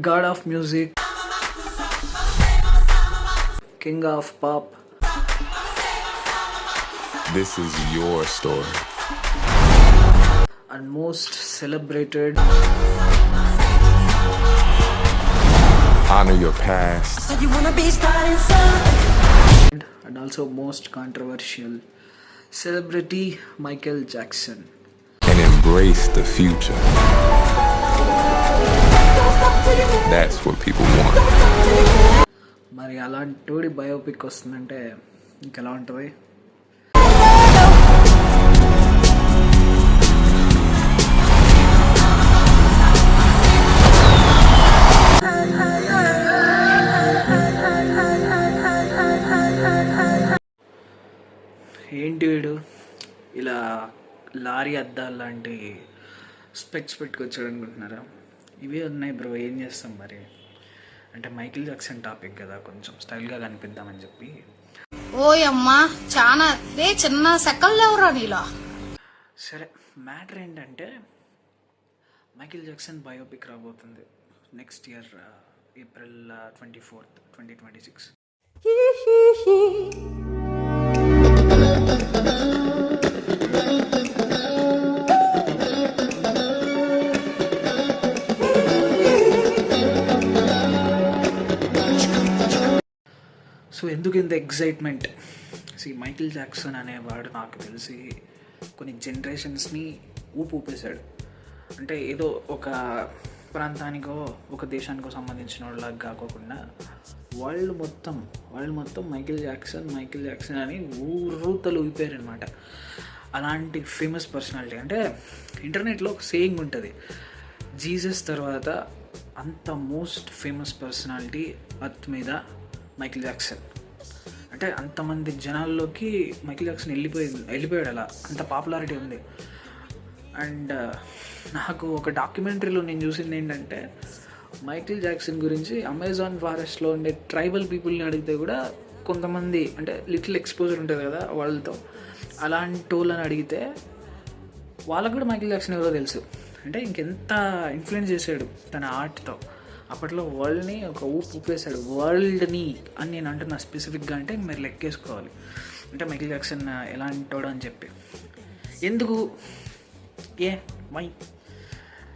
god of music, king of pop. This is your story. And most celebrated. Honor your past. And also most controversial celebrity Michael Jackson. And embrace the future. That's what people want. మరి అలాంటి biopic వస్తుందంటే ఇంకెలా ఉంటుంది? ఏంటి వీడు? ఇలా lorry అద్దాలు లాంటి స్పెక్స్ పెట్టుకొచ్చాడు అనుకుంటున్నారా? ఇవే ఉన్నాయి బ్రో ఏం చేస్తాం మరి? అంటే మైకిల్ జాక్సన్ టాపిక్ కదా కొంచెం స్టైల్గా కనిపిద్దామని చెప్పి. ఓయమ్మా చాలా రే చిన్న సెకల్ లేవురా నీలో? సరే మ్యాటర్ ఏంటంటే మైకిల్ జాక్సన్ బయోపిక్ రాబోతుంది next year April twenty fourth twenty twenty six ఎందుకు ఇంత ఎగ్జైట్మెంట్ సి మైకిల్ జాక్సన్ అనేవాడు నాకు తెలిసి కొన్ని జనరేషన్స్ని ఊపు ఊపేశాడు అంటే ఏదో ఒక ప్రాంతానికో ఒక దేశానికో సంబంధించిన వాళ్ళకి కాకోకుండా వరల్డ్ మొత్తం వరల్డ్ మొత్తం మైకిల్ జాక్సన్ మైకిల్ జాక్సన్ అని ఊరూతలు ఊపారు అనమాట అలాంటి ఫేమస్ పర్సనాలిటీ అంటే ఇంటర్నెట్లో ఒక సేయింగ్ ఉంటుంది. జీసస్ తర్వాత అంత మోస్ట్ ఫేమస్ పర్సనాలిటీ అత్ మీద మైకిల్ జాక్సన్ అంటే అంతమంది జనాల్లోకి మైకిల్ జాక్సన్ వెళ్ళిపోయింది వెళ్ళిపోయాడు అలా. అంత పాపులారిటీ ఉంది. అండ్ uh, నాకు ఒక డాక్యుమెంటరీలో నేను చూసింది ఏంటంటే మైకిల్ జాక్సన్ గురించి అమెజాన్ ఫారెస్ట్లో ఉండే ట్రైబల్ పీపుల్ని అడిగితే కూడా కొంతమంది అంటే లిటిల్ ఎక్స్పోజర్ ఉంటుంది కదా వాళ్ళతో అలాంటి వాళ్ళని అడిగితే వాళ్ళకు కూడా మైకిల్ జాక్సన్ ఎవరో తెలుసు. అంటే ఇంకెంత ఇన్ఫ్లుయెన్స్ చేశాడు తన ఆర్ట్తో. అప్పట్లో వరల్డ్ని ఒక ఊపు ఊపేశాడు. వరల్డ్ని అని నేను అంటున్నా స్పెసిఫిక్గా అంటే మీరు లెక్కేసుకోవాలి. అంటే మైకిల్ జాక్సన్ ఎలాంటోడు అని చెప్పి. ఎందుకు? ఏ? మై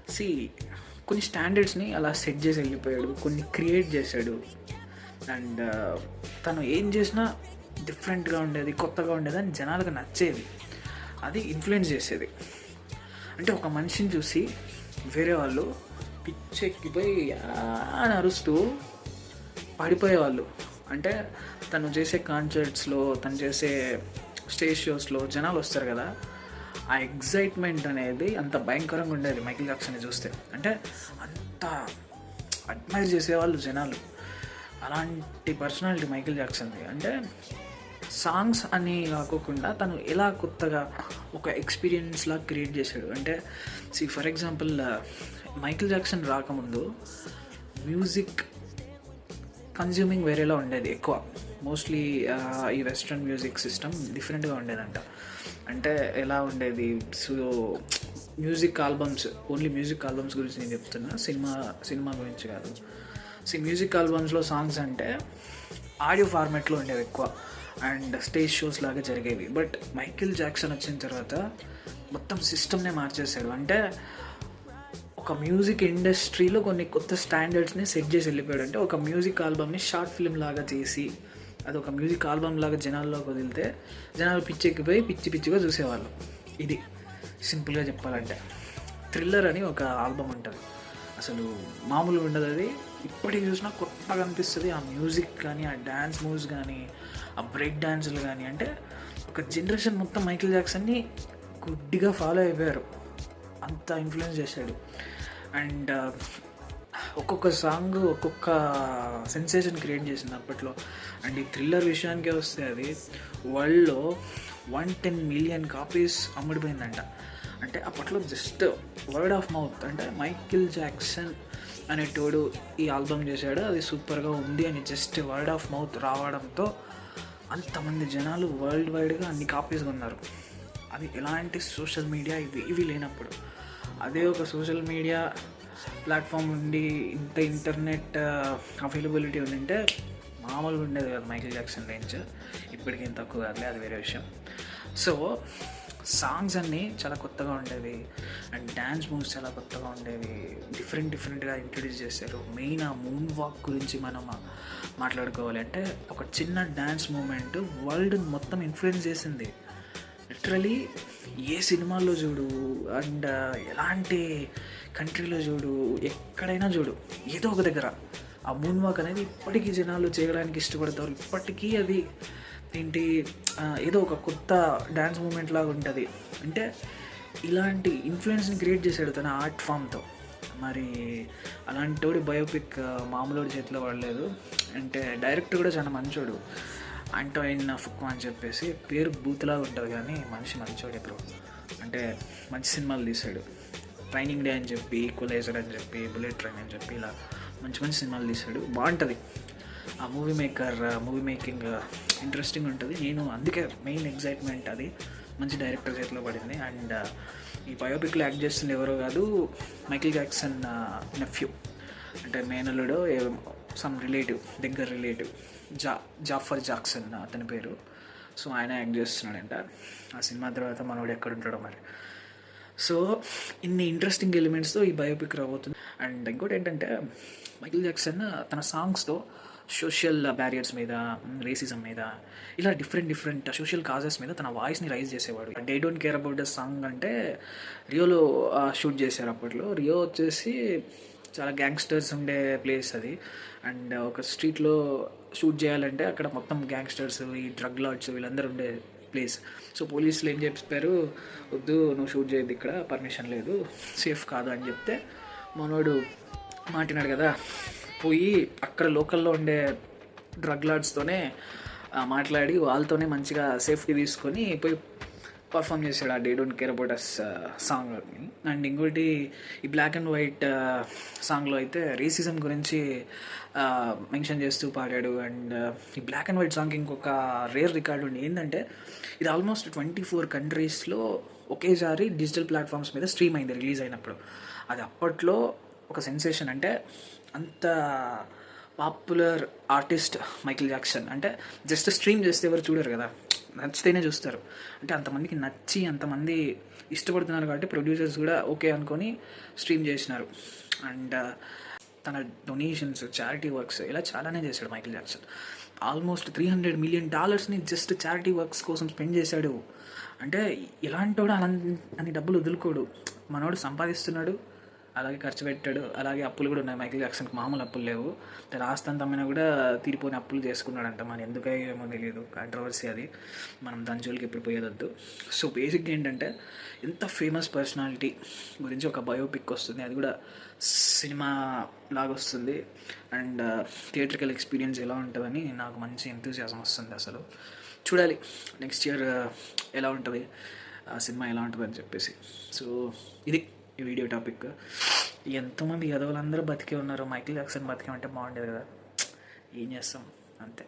సి కొన్ని స్టాండర్డ్స్ని అలా సెట్ చేసి వెళ్ళిపోయాడు కొన్ని క్రియేట్ చేశాడు. అండ్ తను ఏం చేసినా డిఫరెంట్గా ఉండేది కొత్తగా ఉండేది అని జనాలకు నచ్చేది. అది ఇన్ఫ్లుయెన్స్ చేసేది. అంటే ఒక మనిషిని చూసి వేరే వాళ్ళు పిచ్చెక్కిపోయి అని అరుస్తూ పడిపోయేవాళ్ళు. అంటే తను చేసే కాన్సర్ట్స్లో తను చేసే స్టేజ్ షోస్లో జనాలు వస్తారు కదా ఆ ఎగ్జైట్మెంట్ అనేది అంత భయంకరంగా ఉండేది మైకిల్ జాక్సన్ని చూస్తే. అంటే అంత అడ్మైర్ చేసేవాళ్ళు జనాలు. అలాంటి పర్సనాలిటీ మైకిల్ జాక్సన్ది. అంటే సాంగ్స్ అని కాకుండా తను ఎలా కొత్తగా ఒక ఎక్స్పీరియన్స్లా క్రియేట్ చేశాడు. అంటే see for example Michael Jackson రాకముందు మ్యూజిక్ కన్జ్యూమింగ్ వేరేలా ఉండేది ఎక్కువ. మోస్ట్లీ ఈ వెస్ట్రన్ మ్యూజిక్ సిస్టమ్ డిఫరెంట్గా ఉండేదంట. అంటే ఎలా ఉండేది? So music albums only music albums గురించి నేను చెప్తున్నా. సినిమా సినిమా గురించి కాదు. సో మ్యూజిక్ ఆల్బమ్స్లో సాంగ్స్ అంటే ఆడియో ఫార్మాట్లో ఉండేవి ఎక్కువ. అండ్ స్టేజ్ షోస్ లాగా జరిగేవి. బట్ మైకిల్ జాక్సన్ వచ్చిన తర్వాత మొత్తం సిస్టమ్నే మార్చేశాడు. అంటే ఒక మ్యూజిక్ ఇండస్ట్రీలో కొన్ని కొత్త స్టాండర్డ్స్ని సెట్ చేసి వెళ్ళిపోయాడు అంటే ఒక మ్యూజిక్ ఆల్బమ్ని షార్ట్ ఫిల్మ్ లాగా చేసి అది ఒక మ్యూజిక్ ఆల్బమ్ లాగా జనాల్లోకి వదిలితే జనాలు పిచ్చెక్కిపోయి పిచ్చి పిచ్చిగా చూసేవాళ్ళు. ఇది సింపుల్గా చెప్పాలంటే. థ్రిల్లర్ అని ఒక ఆల్బమ్ ఉంటుంది అసలు మామూలు ఉండదు అది. ఇప్పటికి చూసినా కొత్తగా అనిపిస్తుంది. ఆ మ్యూజిక్ కానీ ఆ డ్యాన్స్ మూవ్స్ కానీ ఆ బ్రేక్ డ్యాన్సులు కానీ అంటే ఒక జనరేషన్ మొత్తం మైకిల్ జాక్సన్ని గుడ్డిగా ఫాలో అయిపోయారు. అంత ఇన్ఫ్లుయెన్స్ చేశాడు. అండ్ uh, ఒక్కొక్క సాంగ్ ఒక్కొక్క సెన్సేషన్ క్రియేట్ చేసింది అప్పట్లో. అండ్ ఈ థ్రిల్లర్ విషయానికే వస్తే అది వరల్డ్లో వన్ టెన్ మిలియన్ కాపీస్ అమ్ముడిపోయిందంట. అంటే అప్పట్లో జస్ట్ వర్డ్ ఆఫ్ మౌత్ అంటే మైకిల్ జాక్సన్ అనేటోడు ఈ ఆల్బమ్ చేశాడు. అది సూపర్గా ఉంది అని జస్ట్ వర్డ్ ఆఫ్ మౌత్ రావడంతో అంతమంది జనాలు వరల్డ్ వైడ్గా అన్ని కాపీస్ కొన్నారు. అది ఎలాంటి సోషల్ మీడియా ఇవి ఇవి లేనప్పుడు. అదే ఒక సోషల్ మీడియా ప్లాట్ఫామ్ ఉండి ఇంత ఇంటర్నెట్ అవైలబిలిటీ ఉండింటే మామూలుగా ఉండేది కదా మైకిల్ జాక్సన్ రేంజ్. ఇప్పటికి ఏం తక్కువ కాదులే అది వేరే విషయం. సో సాంగ్స్ అన్నీ చాలా కొత్తగా ఉండేవి. అండ్ డ్యాన్స్ మూవ్స్ చాలా కొత్తగా ఉండేవి. డిఫరెంట్ డిఫరెంట్గా ఇంట్రడ్యూస్ చేశారు. మెయిన్ ఆ మూన్ వాక్ గురించి మనం మాట్లాడుకోవాలి అంటే ఒక చిన్న డ్యాన్స్ మూమెంట్ వరల్డ్ మొత్తం ఇన్ఫ్లుయెన్స్ చేసింది. లిటరలీ ఏ సినిమాల్లో చూడు అండ్ ఎలాంటి కంట్రీలో చూడు ఎక్కడైనా చూడు ఏదో ఒక దగ్గర ఆ మూన్ వాక్ అనేది ఇప్పటికీ జనాలు చేయడానికి ఇష్టపడతారు. ఇప్పటికీ అది ఏంటి ఏదో ఒక కొత్త డ్యాన్స్ మూమెంట్ లాగా ఉంటుంది. అంటే ఇలాంటి ఇన్ఫ్లుయెన్స్ని క్రియేట్ చేశాడు తన ఆర్ట్ ఫామ్తో మరి అలాంటి బయోపిక్ మామూలు చేతిలో పడలేదు అంటే డైరెక్టర్ కూడా చాలా మంచోడు. అంటోయిన్ ఫుక్ అని చెప్పేసి పేరు బూత్లాగా ఉంటుంది కానీ మనిషి మంచోడే బ్రో అంటే మంచి సినిమాలు తీశాడు ట్రైనింగ్ డే అని చెప్పి ఈక్వలైజర్ అని చెప్పి బుల్లెట్ ట్రైన్ అని చెప్పి ఇలా మంచి మంచి సినిమాలు తీశాడు బాగుంటుంది. ఆ movie maker movie making interesting ఉంటుంది. నేను అందుకే మెయిన్ ఎగ్జైట్మెంట్ అది మంచి డైరెక్టర్ చేతిలో పడింది. అండ్ ఈ బయోపిక్లో యాక్ట్ చేస్తుంది ఎవరో కాదు మైకిల్ జాక్సన్ నెఫ్యూ అంటే మేనలుడో సమ్ రిలేటివ్ దగ్గర రిలేటివ్ జా జాఫర్ జాక్సన్ అతని పేరు. సో ఆయన యాక్ట్ చేస్తున్నాడంట. ఆ సినిమా తర్వాత మనోడు ఎక్కడ ఉంటాడో మరి. సో ఇన్ని ఇంట్రెస్టింగ్ ఎలిమెంట్స్తో ఈ బయోపిక్ రాబోతుంది. అండ్ ఇంకోటి ఏంటంటే మైకిల్ జాక్సన్ తన సాంగ్స్తో సోషల్ బ్యారియర్స్ మీద రేసిజం మీద ఇలా డిఫరెంట్ డిఫరెంట్ సోషల్ కాజెస్ మీద తన వాయిస్ని రైజ్ చేసేవాడు. They don't care about the song అంటే రియోలో షూట్ చేశారు అప్పట్లో. రియో వచ్చేసి చాలా గ్యాంగ్స్టర్స్ ఉండే ప్లేస్ అది. అండ్ ఒక స్ట్రీట్లో షూట్ చేయాలంటే అక్కడ మొత్తం గ్యాంగ్స్టర్స్ ఈ డ్రగ్ లాడ్స్ వీళ్ళందరూ ఉండే ప్లేస్. సో పోలీసులు ఏం చెప్పారు? వద్దు నువ్వు షూట్ చేయద్దు ఇక్కడ పర్మిషన్ లేదు సేఫ్ కాదు అని చెప్తే మనోడు మాటినాడు కదా. పోయి అక్కడ లోకల్లో ఉండే డ్రగ్ లాడ్స్తోనే మాట్లాడి వాళ్ళతోనే మంచిగా సేఫ్టీ తీసుకొని పోయి పర్ఫామ్ చేశాడు ఆ they don't care about us సాంగ్ని అండ్ ఇంకోటి ఈ బ్లాక్ అండ్ వైట్ సాంగ్లో అయితే రేసిజం గురించి uh, మెన్షన్ చేస్తూ పాడాడు. అండ్ uh, ఈ బ్లాక్ అండ్ వైట్ సాంగ్ ఇంకొక రేర్ రికార్డు ఉంది ఏంటంటే ఇది ఆల్మోస్ట్ ట్వంటీ ఫోర్ కంట్రీస్లో ఒకేసారి డిజిటల్ ప్లాట్ఫామ్స్ మీద స్ట్రీమ్ అయింది రిలీజ్ అయినప్పుడు. అది అప్పట్లో ఒక సెన్సేషన్ అంటే అంత పాపులర్ ఆర్టిస్ట్ మైకిల్ జాక్సన్ అంటే జస్ట్ స్ట్రీమ్ చేస్తే ఎవరు చూడరు కదా. నచ్చితేనే చూస్తారు. అంటే అంతమందికి నచ్చి అంతమంది ఇష్టపడుతున్నారు కాబట్టి ప్రొడ్యూసర్స్ కూడా ఓకే అనుకొని స్ట్రీమ్ చేసినారు. అండ్ uh, తన డొనేషన్స్ చారిటీ వర్క్స్ ఇలా చాలానే చేశాడు Michael Jackson almost three hundred million డాలర్స్ని just charity works కోసం స్పెండ్ చేశాడు. అంటే ఎలాంటోడు అలా అని డబ్బులు వదులుకోడు. మనోడు సంపాదిస్తున్నాడు. అలాగే ఖర్చు పెట్టాడు. అలాగే అప్పులు కూడా ఉన్నాయి. మైకిల్ జాక్సన్కి మామూలు అప్పులు లేవు. తన ఆస్తి అమ్మినా కూడా తీరిపోని అప్పులు చేసుకున్నాడంట. మరి ఎందుకో ఏమో తెలియదు. కాంట్రవర్సీ అది. మనం దాని జోలికి ఎప్పుడు పోయేదొద్దు. సో బేసిక్గా ఏంటంటే ఎంత ఫేమస్ పర్సనాలిటీ గురించి ఒక బయోపిక్ వస్తుంది. అది కూడా సినిమా లాగా వస్తుంది. అండ్ uh, థియేట్రికల్ ఎక్స్పీరియన్స్ ఎలా ఉంటుందని నాకు మంచి ఎంతూజియాజం వస్తుంది అసలు. చూడాలి. నెక్స్ట్ ఇయర్ uh, ఎలా ఉంటుంది? ఆ సినిమా ఎలా ఉంటుంది అని చెప్పేసి. సో ఇది. ఈ వీడియో టాపిక్. ఎంతోమంది యదవులందరూ బతికే ఉన్నారు? మైకిల్ జాక్సన్ బతికే ఉంటే బాగుండేది కదా. ఏం చేస్తాం? అంతే.